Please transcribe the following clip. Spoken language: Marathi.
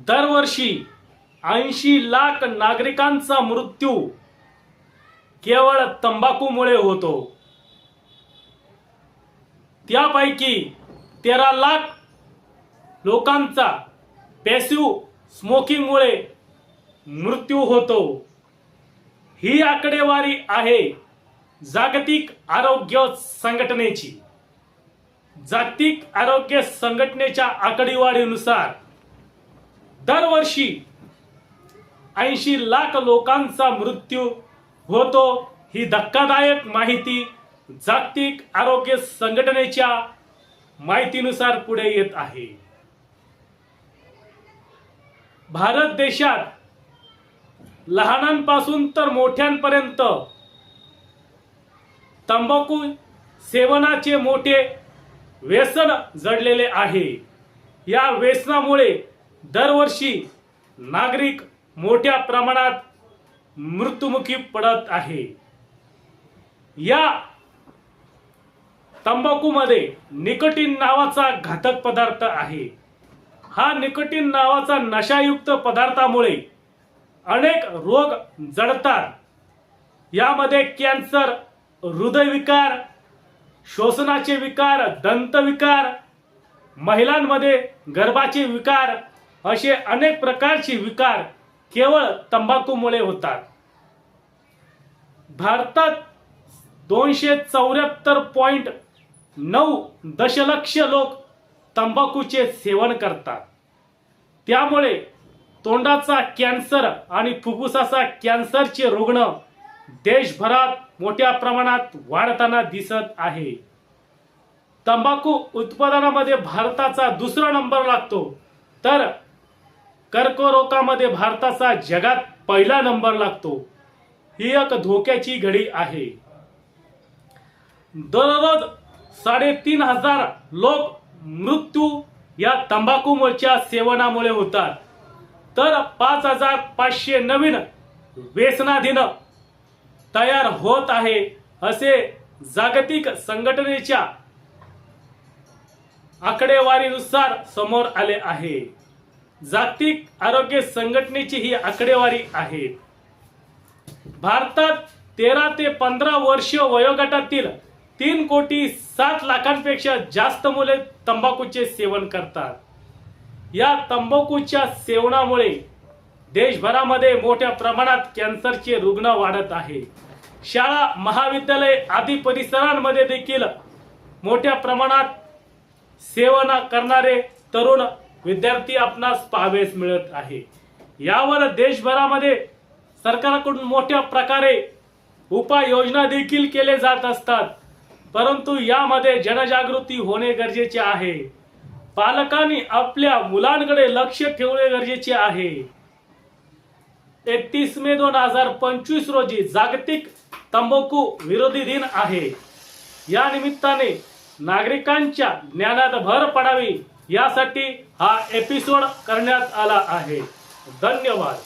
दरवर्षी ऐंशी लाख नागरिकांचा मृत्यू केवळ तंबाखूमुळे होतो. त्यापैकी तेरा लाख लोकांचा पॅसिव्ह स्मोकिंगमुळे मृत्यू होतो. ही आकडेवारी आहे जागतिक आरोग्य संघटनेची. जागतिक आरोग्य संघटनेच्या आकडेवारीनुसार दरवर्षी ऐंशी लाख लोकांचा मृत्यू होतो. ही धक्कादायक माहिती जागतिक आरोग्य संघटनेच्या माहितीनुसार पुढे येत आहे. भारत देशात लहानांपासून तर मोठ्यांपर्यंत तंबाखू सेवनाचे मोठे व्यसन जडलेले आहे. या व्यसनामुळे दरवर्षी नागरिक मोठ्या प्रमाणात मृत्युमुखी पडत आहे. या तंबाखूमध्ये निकोटीन नावाचा घातक पदार्थ आहे. हा निकोटीन नावाचा नशायुक्त पदार्थामुळे अनेक रोग जडतात. यामध्ये कॅन्सर हृदयविकार श्वसनाचे विकार दंतविकार महिलांमध्ये गर्भाचे विकार असे अनेक प्रकारचे विकार केवळ तंबाखूमुळे होतात. भारतात दोनशे चौऱ्याहत्तर पॉईंट नऊ दशलक्ष लोक तंबाखूचे सेवन करतात. त्यामुळे तोंडाचा कॅन्सर आणि फुफ्फुसाचा कॅन्सरचे रुग्ण देशभरात मोठ्या प्रमाणात वाढताना दिसत आहे. तंबाखू उत्पादनामध्ये भारताचा दुसरा नंबर लागतो. तर कर्करोगामध्ये भारताचा जगात पहिला नंबर लागतो. ही एक धोक्याची घडी आहे. दररोज साडेतीन हजार लोक मृत्यू या तंबाखूच्या सेवनामुळे होतात. तर पाच हजार पाचशे नवीन व्यसनाधीन तयार होत आहे असे जागतिक संघटनेच्या आकडेवारीनुसार समोर आले आहे. जागतिक आरोग्य संघटनेची ही आकडेवारी आहे. भारतात तेरा ते पंधरा वर्ष वयोगटातील तीन कोटी सात लाखांपेक्षा जास्त मुले तंबाखूचे सेवन करतात. या तंबाखूच्या सेवनामुळे देशभरामध्ये मोठ्या प्रमाणात कॅन्सरचे रुग्ण वाढत आहे. शाळा महाविद्यालय आदी परिसरांमध्ये देखील मोठ्या प्रमाणात सेवन करणारे तरुण विद्यार्थी आपणास पाहावेस मिळत आहे. यावर देशभरामध्ये सरकारकडून मोठ्या प्रकारे उपाययोजना देखील केले जात असतात. परंतु यामध्ये जनजागृती होणे गरजेचे आहे. पालकांनी आपल्या मुलांकडे लक्ष ठेवणे गरजेचे आहे. एकतीस मे दोन हजार पंचवीस रोजी जागतिक तंबाखू विरोधी दिन आहे. या निमित्ताने नागरिकांच्या ज्ञानात भर पडावी. यासाठी हा एपिसोड करण्यात आला आहे. धन्यवाद.